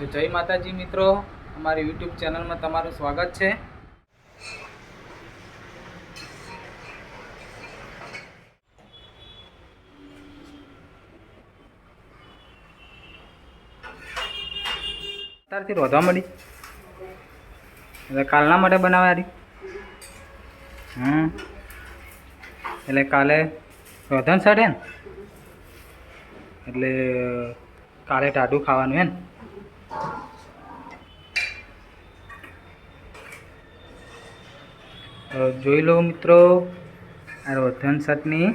તો જય માતાજી મિત્રો, અમારી યુટ્યુબ ચેનલમાં તમારું સ્વાગત છે. અત્યારથી રોધવા મળી એટલે કાલના માટે બનાવ્યા હમ. એટલે કાલે રોધન સડે ને? એટલે કાલે ટાઢું ખાવાનું હે જોઈ લો મિત્રો, આ રોધન શર્ટની.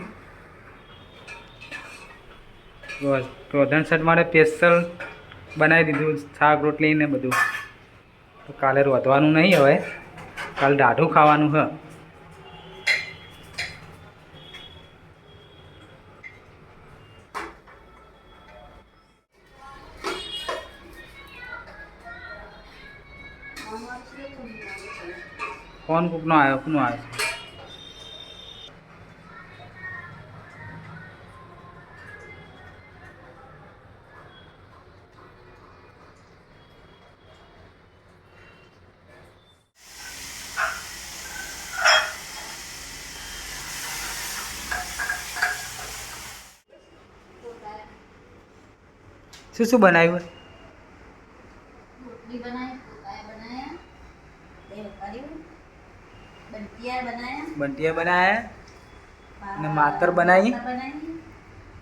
રોધન શર્ટ માટે સ્પેશિયલ બનાવી દીધું, શાક રોટલી ને બધું. તો કાલે રોધવાનું નહીં હવે, કાલે દાઢું ખાવાનું હ. ફોન કોકનો આવ્યો કોનો આવ્યો છે શું શું બનાવ્યું રોટલી બનાવી પોતાએ બનાયા બે કર્યું બંટિયા બનાયા બંટિયા બનાવ્યા પા- અને માતર બનાવી? માતર બનાવી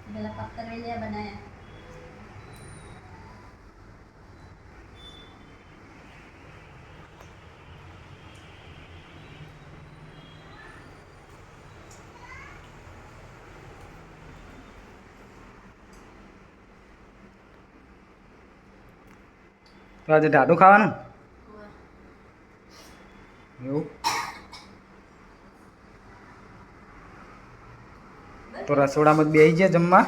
પેલા પત્તર વેલિયા બનાયા તો આજે ટાઢું ખાવાનું એવું તો રસોડામાં બેસી જાય જમવા.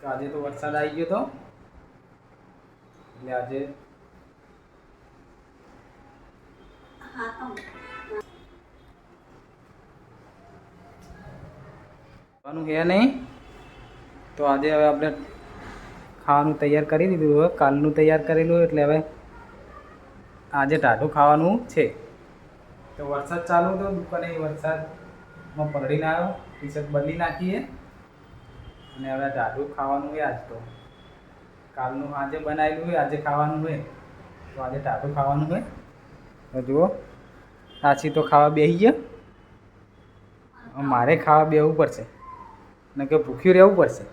તો આજે તો વરસાદ આવી ગયો તો. એટલે આજે ખાવાનું હે નહીં. તો આજે હવે આપણે ખાવાનું તૈયાર કરી દીધું હવે. કાલનું તૈયાર કરેલું એટલે હવે આજે ટાઢું ખાવાનું છે. તો વરસાદ ચાલુ હતો, દુકાને વરસાદમાં પલળીને આવ્યો. ટી શર્ટ બદલી નાખીએ. અને હવે ટાઢું ખાવાનું છે આજ તો. કાલનું આજે બનાવેલું હોય આજે ખાવાનું હોય તો આજે ટાઢું ખાવાનું હોય તો જુઓ, સાચી તો ખાવા બેસી ગયા. મારે ખાવા બેવું પડશે. ને કે ભૂખ્યું રહેવું પડશે.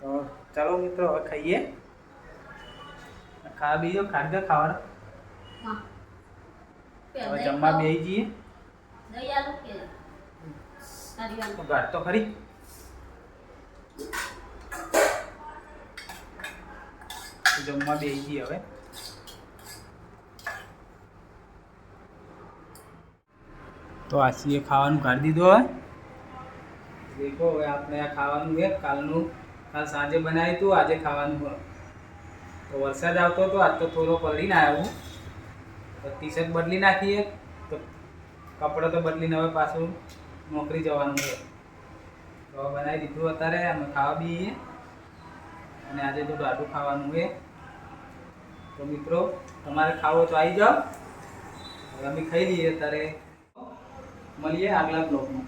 તો ચાલો મિત્રો, હવે ખાઈએ. ખાવા બેસી જાઓ ખાડી દો ખાવાનું હા હવે જમવા બેસી જઈએ દહીં આલુ કે તારી આલુ તો ગાંઠ તો ખરી તો જમવા બેસી જઈએ હવે તો આશીએ ખાવાનું કાઢી દીધું હવે દેખો હવે આપણે આ ખાવાનું છે કાલનું કાલ સાંજે બનાવ્યું હતું આજે ખાવાનું હોય તો વરસાદ આવતો હતો આજ તો થોડો પલળીને આવ્યો તો ટી શર્ટ બદલી નાખીએ. તો કપડો તો બદલીને હવે પાછું નોકરી જવાનું છે. તો બનાવી દીધું અત્યારે. અમે ખાવા બી અને આજે તો ડાઢું ખાવાનું છે. તો મિત્રો, તમારે ખાવો તો આવી જાઓ. અમે ખાઈ લઈએ અત્યારે. મળીએ આગલા બ્લોગમાં